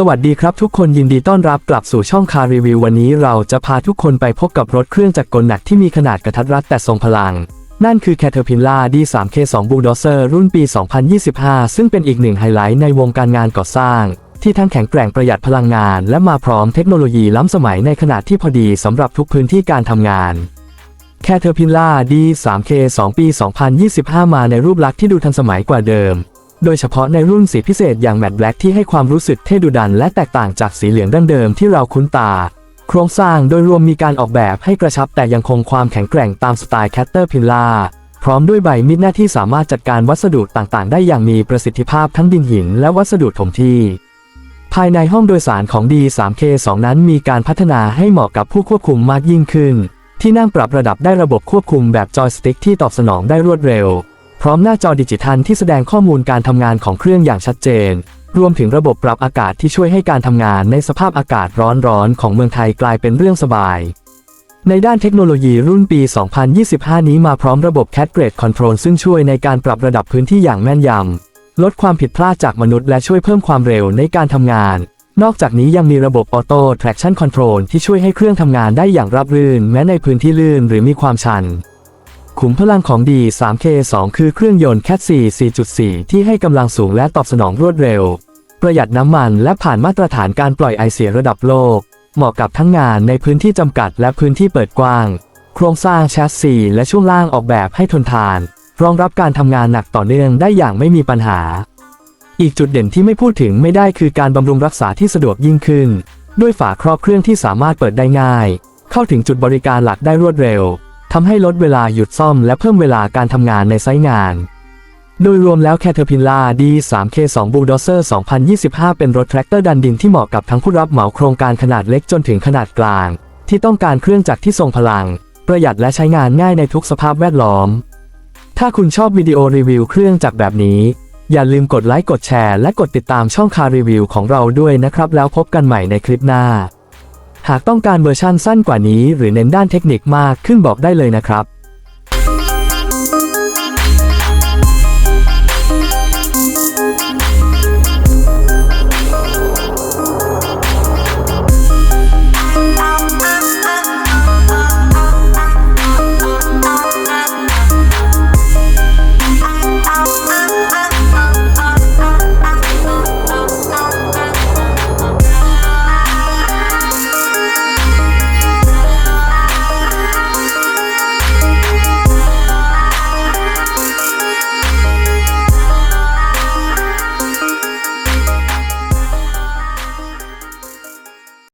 สวัสดีครับทุกคนยินดีต้อนรับกลับสู่ช่องคารีวิววันนี้เราจะพาทุกคนไปพบกับรถเครื่องจักรกลหนักที่มีขนาดกระทัดรัดแต่ทรงพลัง นั่นคือ Caterpillar D3K2 Bulldozer รุ่นปี 2025 ซึ่งเป็นอีกหนึ่งไฮไลท์ในวงการงานก่อสร้าง ที่ทั้งแข็งแกร่งประหยัดพลังงาน และมาพร้อมเทคโนโลยีล้ำสมัยในขนาดที่พอดีสำหรับทุกพื้นที่การทำงาน Caterpillar D3K 2 ปี 2025 มาในรูปลักษณ์ที่ดูทันสมัยกว่าเดิม โดยเฉพาะในรุ่นสีพิเศษอย่างแมตต์แบล็กที่ให้ความรู้สึกเท่ดุดันและแตกต่างจากสีเหลืองดั้งเดิมที่เราคุ้นตา โครงสร้างโดยรวมมีการออกแบบให้กระชับแต่ยังคงความแข็งแกร่งตามสไตล์ Caterpillar พร้อมด้วยใบมีดหน้าที่สามารถจัดการวัสดุต่างๆ ได้อย่างมีประสิทธิภาพทั้งดินหินและวัสดุถมที่ ภายในห้องโดยสารของ D3K2 นั้นมีการพัฒนาให้เหมาะกับผู้ควบคุมมากยิ่งขึ้น ที่นั่งปรับระดับได้ระบบควบคุมแบบจอยสติ๊กที่ตอบสนองได้รวดเร็ว พร้อมหน้าจอดิจิทัลที่แสดงข้อมูลการทำงานของเครื่องอย่างชัดเจน รวมถึงระบบปรับอากาศที่ช่วยให้การทำงานในสภาพอากาศร้อนๆของเมืองไทยกลายเป็นเรื่องสบาย ในด้านเทคโนโลยีรุ่นปี 2025 นี้มาพร้อมระบบ Cat Grade Control ซึ่งช่วยในการปรับระดับพื้นที่อย่างแม่นยำ ลดความผิดพลาดจากมนุษย์และช่วยเพิ่มความเร็วในการทำงาน นอกจากนี้ยังมีระบบ Auto Traction Control ที่ช่วยให้เครื่องทำงานได้อย่างราบรื่น แม้ในพื้นที่ลื่นหรือมีความชัน ขุมพลังของ D3K2 คือเครื่องยนต์ Cat 4 4.4 ที่ให้กำลังสูงและตอบสนองรวดเร็ว ประหยัดน้ำมันและผ่านมาตรฐานการปล่อยไอเสียระดับโลก เหมาะกับทั้งงานในพื้นที่จำกัดและพื้นที่เปิดกว้าง โครงสร้างแชสซีและช่วงล่างออกแบบให้ทนทาน รองรับการทำงานหนักต่อเนื่องได้อย่างไม่มีปัญหา อีกจุดเด่นที่ไม่พูดถึงไม่ได้คือการบำรุงรักษาที่สะดวกยิ่งขึ้น ด้วยฝาครอบเครื่องที่สามารถเปิดได้ง่าย เข้าถึงจุดบริการหลักได้รวดเร็ว ทำให้ลดเวลาหยุดซ่อมและเพิ่มเวลาการทำงานในไซต์งาน โดยรวมแล้ว Caterpillar D3K2 Bulldozer 2025 เป็นรถแทรกเตอร์ดันดินที่เหมาะกับทั้งผู้รับเหมาโครงการขนาดเล็กจนถึงขนาดกลาง ที่ต้องการเครื่องจักรที่ทรงพลัง ประหยัดและใช้งานง่ายในทุกสภาพแวดล้อม ถ้าคุณชอบวิดีโอรีวิวเครื่องจักรแบบนี้ อย่าลืมกดไลค์กดแชร์และกดติดตามช่องคารีวิวของเราด้วยนะครับ แล้วพบกันใหม่ในคลิปหน้า หากต้องการเวอร์ชั่นสั้นกว่านี้ หรือเน้นด้านเทคนิคมากขึ้นบอกได้เลยนะครับ